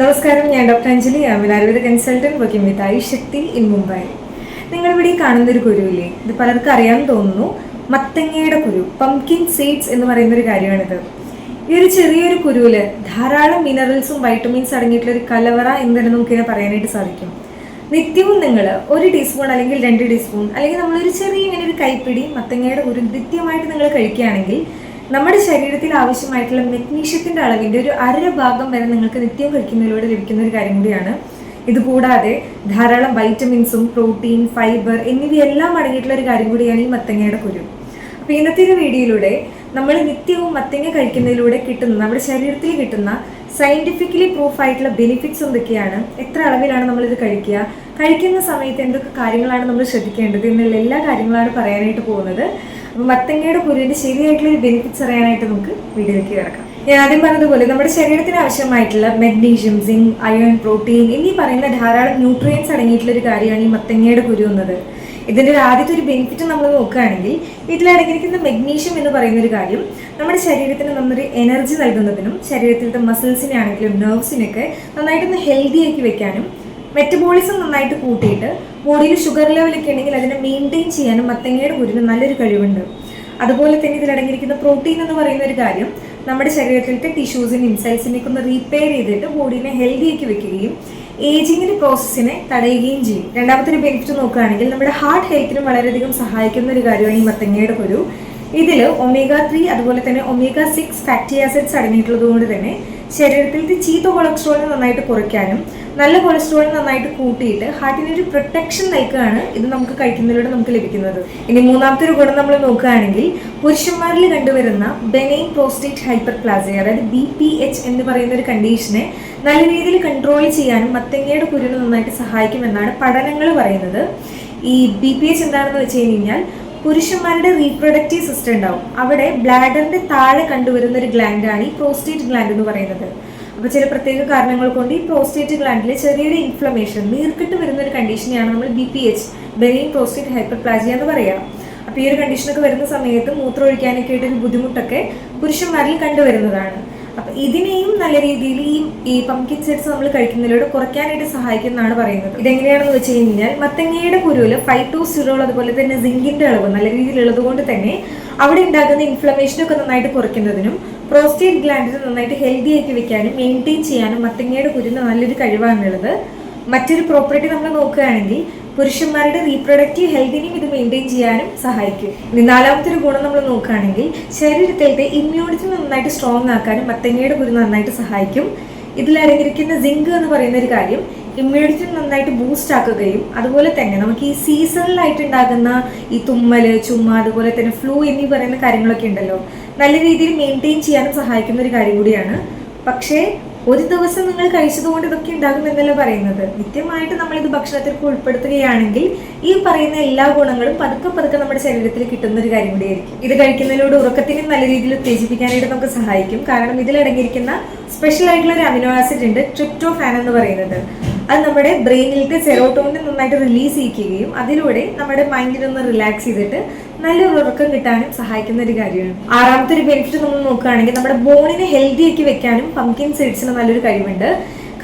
നമസ്കാരം ഞാൻ doctor Anjali. Amin Ayurveda consultant working with Ayush Shakti in Mumbai നിങ്ങളിവിടെ ഈ കാണുന്ന ഒരു കുരുവില്ലേ? ഇത് പലർക്കും അറിയാൻ തോന്നുന്നു. മത്തങ്ങയുടെ കുരു പംകിൻ സീഡ്സ് എന്ന് പറയുന്ന ഒരു കാര്യമാണിത്. ഈ ഒരു ചെറിയൊരു കുരുവിൽ ധാരാളം മിനറൽസും വൈറ്റമിൻസ് അടങ്ങിയിട്ടുള്ള ഒരു കലവറ എന്ന് തന്നെ നമുക്കിതിനെ പറയാനായിട്ട് സാധിക്കും. നിത്യവും നിങ്ങൾ ഒരു ടീസ്പൂൺ അല്ലെങ്കിൽ രണ്ട് ടീസ്പൂൺ അല്ലെങ്കിൽ നമ്മളൊരു ചെറിയ ഇങ്ങനെ ഒരു കൈപ്പിടി മത്തങ്ങയുടെ കുരു നിത്യമായിട്ട് നിങ്ങൾ കഴിക്കുകയാണെങ്കിൽ നമ്മുടെ ശരീരത്തിൽ ആവശ്യമായിട്ടുള്ള മെഗ്നീഷ്യത്തിന്റെ അളവിന്റെ ഒരു അര ഭാഗം വരെ നിങ്ങൾക്ക് നിത്യം കഴിക്കുന്നതിലൂടെ ലഭിക്കുന്ന ഒരു കാര്യം കൂടിയാണ്. ഇതുകൂടാതെ ധാരാളം വൈറ്റമിൻസും പ്രോട്ടീൻ ഫൈബർ എന്നിവയെല്ലാം അടങ്ങിയിട്ടുള്ള ഒരു കാര്യം കൂടിയാണ് ഈ മത്തങ്ങയുടെ കുരു. അപ്പോൾ ഇന്നത്തെ ഒരു വീഡിയോയിലൂടെ നമ്മൾ നിത്യവും മത്തങ്ങ കഴിക്കുന്നതിലൂടെ കിട്ടുന്ന നമ്മുടെ ശരീരത്തിൽ കിട്ടുന്ന സയന്റിഫിക്കലി പ്രൂഫ് ആയിട്ടുള്ള ബെനിഫിറ്റ്സ് എന്തൊക്കെയാണ്? എത്ര അളവിലാണ് നമ്മൾ ഇത് കഴിക്കുക? കഴിക്കുന്ന സമയത്ത് എന്തൊക്കെ കാര്യങ്ങളാണ് നമ്മൾ ശ്രദ്ധിക്കേണ്ടത്? എന്നുള്ള എല്ലാ കാര്യങ്ങളാണ് പറയാനായിട്ട് പോകുന്നത്. മത്തങ്ങയുടെ കുരുവിന്റെ ശരിയായിട്ടുള്ള ഒരു ബെനിഫിറ്റ്സ് അറിയാനായിട്ട് നമുക്ക് വീഡിയോയിലേക്ക് കിടക്കാം. ഞാൻ ആദ്യം പറഞ്ഞതുപോലെ നമ്മുടെ ശരീരത്തിന് ആവശ്യമായിട്ടുള്ള മെഗ്നീഷ്യം സിങ്ക് അയൺ പ്രോട്ടീൻ എന്നീ പറയുന്ന ധാരാളം ന്യൂട്രിയൻസ് അടങ്ങിയിട്ടുള്ള ഒരു കാര്യമാണ് ഈ മത്തങ്ങയുടെ കുരു എന്നത്. ഇതിന്റെ ഒരു ആദ്യത്തെ ഒരു ബെനിഫിറ്റ് നമ്മൾ നോക്കുകയാണെങ്കിൽ ഇതിലടങ്ങിയിരിക്കുന്ന മെഗ്നീഷ്യം എന്ന് പറയുന്ന ഒരു കാര്യം നമ്മുടെ ശരീരത്തിന് നല്ലൊരു എനർജി നൽകുന്നതിനും ശരീരത്തിലത്തെ മസിൽസിനെ ആണെങ്കിലും നെർവ്സിനൊക്കെ നന്നായിട്ടൊന്ന് ഹെൽത്തി ആക്കി വെക്കാനും മെറ്റബോളിസം നന്നായിട്ട് കൂട്ടിയിട്ട് ബോഡിയിൽ ഷുഗർ ലെവലൊക്കെ ഉണ്ടെങ്കിൽ അതിനെ മെയിന്റെയിൻ ചെയ്യാനും മത്തങ്ങയുടെ കുരുവിന് നല്ലൊരു കഴിവുണ്ട്. അതുപോലെ തന്നെ ഇതിലടങ്ങിയിരിക്കുന്ന പ്രോട്ടീൻ എന്ന് പറയുന്ന ഒരു കാര്യം നമ്മുടെ ശരീരത്തിലത്തെ ടിഷ്യൂസിനെയും സെൽസിനെയൊക്കെ ഒന്ന് റീപ്പയർ ചെയ്തിട്ട് ബോഡീനെ ഹെൽത്തി ആക്കി വെക്കുകയും ഏജിങ്ങിന്റെ പ്രോസസ്സിനെ തടയുകയും ചെയ്യും. രണ്ടാമത്തെ ഒരു ബെനിഫിറ്റ് നോക്കുകയാണെങ്കിൽ നമ്മുടെ ഹാർട്ട് ഹെൽത്തിനും വളരെയധികം സഹായിക്കുന്ന ഒരു കാര്യമാണ് ഈ മത്തങ്ങയുടെ കുരു ഇതിൽ ഒമേഗ ത്രീ അതുപോലെ തന്നെ ഒമേഗ സിക്സ് ഫാറ്റി ആസിഡ്സ് അടങ്ങിയിട്ടുള്ളത് കൊണ്ട് തന്നെ ശരീരത്തിലത്തെ ചീത്ത കൊളസ്ട്രോളിനെ നന്നായിട്ട് കുറയ്ക്കാനും നല്ല കൊളസ്ട്രോളിനെ നന്നായിട്ട് കൂട്ടിയിട്ട് ഹാർട്ടിന് ഒരു പ്രൊട്ടക്ഷൻ നൽകുകയാണ് ഇത് നമുക്ക് കഴിക്കുന്നതിലൂടെ നമുക്ക് ലഭിക്കുന്നത്. ഇനി മൂന്നാമത്തെ ഒരു ഗുണം നമ്മൾ നോക്കുകയാണെങ്കിൽ പുരുഷന്മാരിൽ കണ്ടുവരുന്ന ബെനൈൻ പ്രോസ്റ്റേറ്റ് ഹൈപ്പർ പ്ലാസിയ അതായത് ബി പി എച്ച് എന്ന് പറയുന്ന ഒരു കണ്ടീഷനെ നല്ല രീതിയിൽ കൺട്രോൾ ചെയ്യാനും മത്തങ്ങയുടെ കുരുവിന് നന്നായിട്ട് സഹായിക്കുമെന്നാണ് പഠനങ്ങൾ പറയുന്നത്. ഈ ബി പി എച്ച് എന്താണെന്ന് വെച്ച് കഴിഞ്ഞാൽ പുരുഷന്മാരുടെ റീപ്രൊഡക്റ്റീവ് സിസ്റ്റം ഉണ്ടാവും. അവിടെ ബ്ലാഡറിന്റെ താഴെ കണ്ടുവരുന്ന ഒരു ഗ്ലാൻഡാണ് ഈ പ്രോസ്റ്റേറ്റ് ഗ്ലാൻഡ് എന്ന് പറയുന്നത്. അപ്പോൾ ചില പ്രത്യേക കാരണങ്ങൾ കൊണ്ട് ഈ പ്രോസ്റ്റേറ്റ് ഗ്ലാൻഡിലെ ചെറിയൊരു ഇൻഫ്ലമേഷൻ നീർക്കിട്ട് വരുന്ന ഒരു കണ്ടീഷനെയാണ് നമ്മൾ B P H benign prostate hyperplasia എന്ന് പറയാം. അപ്പോൾ ഈ ഒരു കണ്ടീഷനൊക്കെ വരുന്ന സമയത്ത് മൂത്രം ഒഴിക്കാനൊക്കെ ആയിട്ട് ഒരു ബുദ്ധിമുട്ടൊക്കെ പുരുഷന്മാരിൽ കണ്ടുവരുന്നതാണ്. അപ്പൊ ഇതിനെയും നല്ല രീതിയിൽ ഈ ഈ പംകിൻ സീഡ്സ് നമ്മൾ കഴിക്കുന്നതിലൂടെ കുറയ്ക്കാനായിട്ട് സഹായിക്കുന്നതാണ് പറയുന്നത്. ഇതെങ്ങനെയാണെന്ന് വെച്ച് കഴിഞ്ഞാൽ മത്തങ്ങയുടെ കുരുവിൽ ഫൈറ്റോസിറോൾ അതുപോലെ തന്നെ സിങ്കിന്റെ അളവ് നല്ല രീതിയിൽ ഉള്ളത് കൊണ്ട് തന്നെ അവിടെ ഉണ്ടാകുന്ന ഇൻഫ്ലമേഷനൊക്കെ നന്നായിട്ട് കുറയ്ക്കുന്നതിനും പ്രോസ്റ്റേറ്റ് ഗ്ലാൻഡിന് നന്നായിട്ട് ഹെൽത്തി ആക്കി വെക്കാനും മെയിന്റെയിൻ ചെയ്യാനും മത്തങ്ങയുടെ കുരുന്ന് നല്ലൊരു കഴിവാണുള്ളത് മറ്റൊരു പ്രോപ്പർട്ടി നമ്മൾ നോക്കുകയാണെങ്കിൽ പുരുഷന്മാരുടെ റീപ്രൊഡക്റ്റീവ് ഹെൽത്തിനെയും ഇത് മെയിന്റെയിൻ ചെയ്യാനും സഹായിക്കും. ഇനി നാലാമത്തെ ഒരു ഗുണം നമ്മൾ നോക്കുകയാണെങ്കിൽ ശരീരത്തിലത്തെ ഇമ്മ്യൂണിറ്റി നന്നായിട്ട് സ്ട്രോങ് ആക്കാനും മത്തങ്ങയുടെ കുരു നന്നായിട്ട് സഹായിക്കും. ഇതിൽ അടങ്ങിയിരിക്കുന്ന സിങ്ക് എന്ന് പറയുന്ന ഒരു കാര്യം ഇമ്മ്യൂണിറ്റി നന്നായിട്ട് ബൂസ്റ്റ് ആക്കുകയും അതുപോലെ തന്നെ നമുക്ക് ഈ സീസണലായിട്ട് ഉണ്ടാകുന്ന ഈ തുമ്മൽ ചുമ അതുപോലെ തന്നെ ഫ്ലൂ എന്നീ പറയുന്ന കാര്യങ്ങളൊക്കെ ഉണ്ടല്ലോ. നല്ല രീതിയിൽ മെയിന്റെയിൻ ചെയ്യാനും സഹായിക്കുന്ന ഒരു കാര്യം കൂടിയാണ്. പക്ഷേ ഒരു ദിവസം നിങ്ങൾ കഴിച്ചതുകൊണ്ട് ഇതൊക്കെ ഉണ്ടാകും എന്നല്ല പറയുന്നത്. നിത്യമായിട്ട് ഇത് ഭക്ഷണത്തിൽ ഉൾപ്പെടുത്തുകയാണെങ്കിൽ ഈ പറയുന്ന എല്ലാ ഗുണങ്ങളും പതുക്കെ പതുക്കെ നമ്മുടെ ശരീരത്തിൽ കിട്ടുന്ന ഒരു കാര്യം കൂടിയായിരിക്കും. ഇത് കഴിക്കുന്നതിലൂടെ ഉറക്കത്തിനും നല്ല രീതിയിൽ ഉത്തേജിപ്പിക്കാനായിട്ട് നമുക്ക് സഹായിക്കും. കാരണം ഇതിലടങ്ങിയിരിക്കുന്ന സ്പെഷ്യൽ ആയിട്ടുള്ള ഒരു അമിനോ ആസിഡ് ഉണ്ട് ട്രിപ്റ്റോഫാൻ എന്ന് പറയുന്നത്. അത് നമ്മുടെ ബ്രെയിനിലത്തെ സെറോട്ടോണിൻ നന്നായിട്ട് റിലീസ് ചെയ്യിക്കുകയും അതിലൂടെ നമ്മുടെ മൈൻഡിനൊന്ന് റിലാക്സ് ചെയ്തിട്ട് നല്ലൊരു ഉറക്കം കിട്ടാനും സഹായിക്കുന്ന ഒരു കാര്യമാണ്. ആറാമത്തെ ഒരു ബെനിഫിറ്റ് നമ്മൾ നോക്കുകയാണെങ്കിൽ നമ്മുടെ ബോണിനെ ഹെൽത്തി ആക്കി വെക്കാനും പംകിൻ സീഡ്സിന് നല്ലൊരു കഴിവുണ്ട്.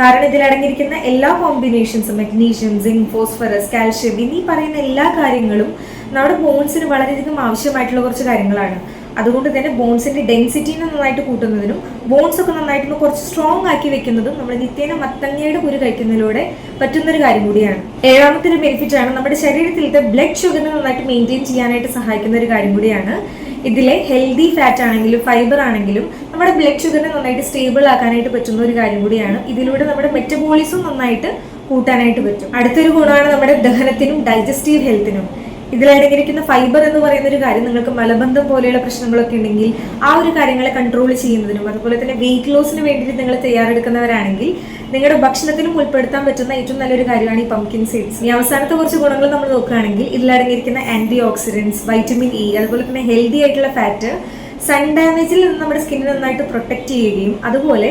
കാരണം ഇതിൽ അടങ്ങിയിരിക്കുന്ന എല്ലാ കോമ്പിനേഷൻസും മെഗ്നീഷ്യം സിങ്ക് ഫോസ്ഫറസ് കാൽഷ്യം എന്നീ പറയുന്ന എല്ലാ കാര്യങ്ങളും നമ്മുടെ ബോൺസിന് വളരെയധികം ആവശ്യമായിട്ടുള്ള കുറച്ച് കാര്യങ്ങളാണ്. അതുകൊണ്ട് തന്നെ ബോൺസിന്റെ ഡെൻസിറ്റീനെ നന്നായിട്ട് കൂട്ടുന്നതിനും ബോൺസ് ഒക്കെ നന്നായിട്ട് കുറച്ച് സ്ട്രോങ് ആക്കി വെക്കുന്നതും നമ്മൾ നിത്യേന മത്തങ്ങയുടെ കുരു കഴിക്കുന്നതിലൂടെ പറ്റുന്ന ഒരു കാര്യം കൂടിയാണ്. ഏഴാമത്തെ ഒരു ബെനിഫിറ്റ് ആണ് നമ്മുടെ ശരീരത്തിലത്തെ ബ്ലഡ് ഷുഗർ നന്നായിട്ട് മെയിന്റെയിൻ ചെയ്യാനായിട്ട് സഹായിക്കുന്ന ഒരു കാര്യം കൂടിയാണ്. ഇതിലെ ഹെൽത്തി ഫാറ്റ് ആണെങ്കിലും ഫൈബർ ആണെങ്കിലും നമ്മുടെ ബ്ലഡ് ഷുഗറിനെ നന്നായിട്ട് സ്റ്റേബിൾ ആക്കാനായിട്ട് പറ്റുന്ന ഒരു കാര്യം കൂടിയാണ്. ഇതിലൂടെ നമ്മുടെ മെറ്റബോളിസം നന്നായിട്ട് കൂട്ടാനായിട്ട് പറ്റും. അടുത്തൊരു ഗുണമാണ് നമ്മുടെ ദഹനത്തിനും ഡൈജസ്റ്റീവ് ഹെൽത്തിനും ഇതിലടങ്ങിയിരിക്കുന്ന ഫൈബർ എന്ന് പറയുന്ന ഒരു കാര്യം നിങ്ങൾക്ക് മലബന്ധം പോലെയുള്ള പ്രശ്നങ്ങളൊക്കെ ഉണ്ടെങ്കിൽ ആ ഒരു കാര്യങ്ങളെ കൺട്രോൾ ചെയ്യുന്നതിനും അതുപോലെ തന്നെ വെയിറ്റ് ലോസിന് വേണ്ടിയിട്ട് നിങ്ങൾ തയ്യാറെടുക്കുന്നവരാണെങ്കിൽ നിങ്ങളുടെ ഭക്ഷണത്തിലും ഉൾപ്പെടുത്താൻ പറ്റുന്ന ഏറ്റവും നല്ലൊരു കാര്യമാണ് ഈ പംകിൻ സീഡ്സ് ഈ അവസാനത്തെ കുറച്ച് ഗുണങ്ങൾ നമ്മൾ നോക്കുകയാണെങ്കിൽ ഇതിലടങ്ങിയിരിക്കുന്ന ആന്റി ഓക്സിഡൻസ് വൈറ്റമിൻ ഇ അതുപോലെ തന്നെ ഹെൽത്തി ആയിട്ടുള്ള ഫാറ്റ് സൺ ഡാമേജിൽ നിന്ന് നമ്മുടെ സ്കിന്നിനെ നന്നായിട്ട് പ്രൊട്ടക്ട് ചെയ്യുകയും അതുപോലെ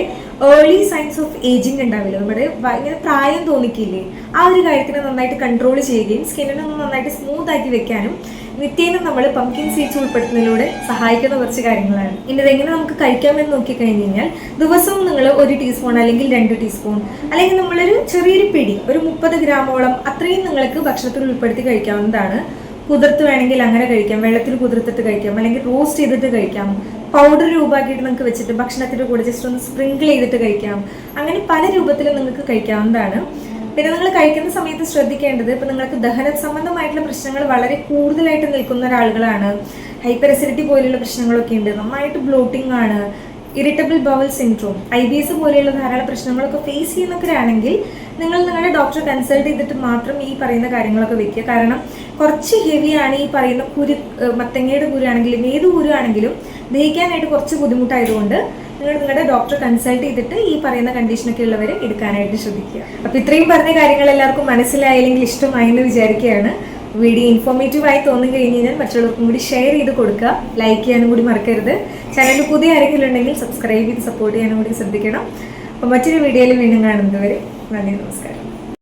ഏർലി സൈൻസ് ഓഫ് ഏജിങ് ഉണ്ടാവില്ല? നമ്മുടെ ഇങ്ങനെ പ്രായം തോന്നിക്കില്ലേ? ആ ഒരു കാര്യത്തിനെ നന്നായിട്ട് കൺട്രോൾ ചെയ്യുകയും സ്കിന്നിനെ ഒന്ന് നന്നായിട്ട് സ്മൂത്ത് ആക്കി വെക്കാനും നിത്യേന നമ്മൾ പംകിൻ സീഡ്സ് ഉൾപ്പെടുത്തുന്നതിലൂടെ സഹായിക്കുന്ന കുറച്ച് കാര്യങ്ങളാണ്. ഇനി ഇതെങ്ങനെ നമുക്ക് കഴിക്കാമെന്ന് നോക്കിക്കഴിഞ്ഞ് കഴിഞ്ഞാൽ ദിവസവും നിങ്ങൾ ഒരു ടീസ്പൂൺ അല്ലെങ്കിൽ രണ്ട് ടീസ്പൂൺ അല്ലെങ്കിൽ നമ്മളൊരു ചെറിയൊരു പിടി ഒരു മുപ്പത് ഗ്രാമോളം അത്രയും നിങ്ങൾക്ക് ഭക്ഷണത്തിൽ ഉൾപ്പെടുത്തി കഴിക്കാവുന്നതാണ്. കുതിർത്ത് വേണമെങ്കിൽ അങ്ങനെ കഴിക്കാം വെള്ളത്തിൽ കുതിർത്തിട്ട് കഴിക്കാം അല്ലെങ്കിൽ റോസ്റ്റ് ചെയ്തിട്ട് കഴിക്കാം. പൗഡർ രൂപമാക്കിയിട്ട് നിങ്ങൾക്ക് വെച്ചിട്ട് ഭക്ഷണത്തിന്റെ കൂടെ ജസ്റ്റ് ഒന്ന് സ്പ്രിങ്കിൾ ചെയ്തിട്ട് കഴിക്കാം. അങ്ങനെ പല രൂപത്തിലും നിങ്ങൾക്ക് കഴിക്കാവുന്നതാണ്. പിന്നെ നിങ്ങൾ കഴിക്കുന്ന സമയത്ത് ശ്രദ്ധിക്കേണ്ടത് ഇപ്പം നിങ്ങൾക്ക് ദഹന സംബന്ധമായിട്ടുള്ള പ്രശ്നങ്ങൾ വളരെ കൂടുതലായിട്ട് നിൽക്കുന്ന ഒരാളുകളാണ്. ഹൈപ്പർ അസിഡിറ്റി പോലെയുള്ള പ്രശ്നങ്ങളൊക്കെ ഉണ്ട്. നന്നായിട്ട് ബ്ലോട്ടിംഗ് ആണ്. Irritable bowel syndrome I B S പോലെയുള്ള ധാരാളം പ്രശ്നങ്ങളൊക്കെ ഫേസ് ചെയ്യുന്നവരാണെങ്കിൽ നിങ്ങൾ നിങ്ങളുടെ ഡോക്ടറെ കൺസൾട്ട് ചെയ്തിട്ട് മാത്രം ഈ പറയുന്ന കാര്യങ്ങളൊക്കെ വെക്കുക. കാരണം കുറച്ച് ഹെവിയാണ് ഈ പറയുന്ന കുരു മത്തങ്ങയുടെ കുരുവാണെങ്കിലും ഏത് കുരുവാണെങ്കിലും ദഹിക്കാനായിട്ട് കുറച്ച് ബുദ്ധിമുട്ടായതുകൊണ്ട് നിങ്ങൾ നിങ്ങളുടെ ഡോക്ടറെ കൺസൾട്ട് ചെയ്തിട്ട് ഈ പറയുന്ന കണ്ടീഷനൊക്കെ ഉള്ളവർ എടുക്കാനായിട്ട് ശ്രദ്ധിക്കുക. അപ്പോൾ ഇത്രയും പറഞ്ഞ കാര്യങ്ങൾ എല്ലാവർക്കും മനസ്സിലായില്ലെങ്കിൽ ഇഷ്ടമായി എന്ന് വിചാരിക്കുകയാണ്. വീഡിയോ ഇൻഫോർമേറ്റീവ് ആയി തോന്നി കഴിഞ്ഞ് കഴിഞ്ഞാൽ മറ്റുള്ളവർക്കും കൂടി ഷെയർ ചെയ്ത് കൊടുക്കുക. ലൈക്ക് ചെയ്യാനും കൂടി മറക്കരുത്. ചാനൽ പുതിയ ആരെങ്കിലും ഉണ്ടെങ്കിൽ സബ്സ്ക്രൈബ് ചെയ്ത് സപ്പോർട്ട് ചെയ്യാനും കൂടി ശ്രദ്ധിക്കണം. അപ്പോൾ മറ്റൊരു വീഡിയോയിൽ വീണ്ടും കാണുന്നതുവരെ നന്ദി നമസ്കാരം.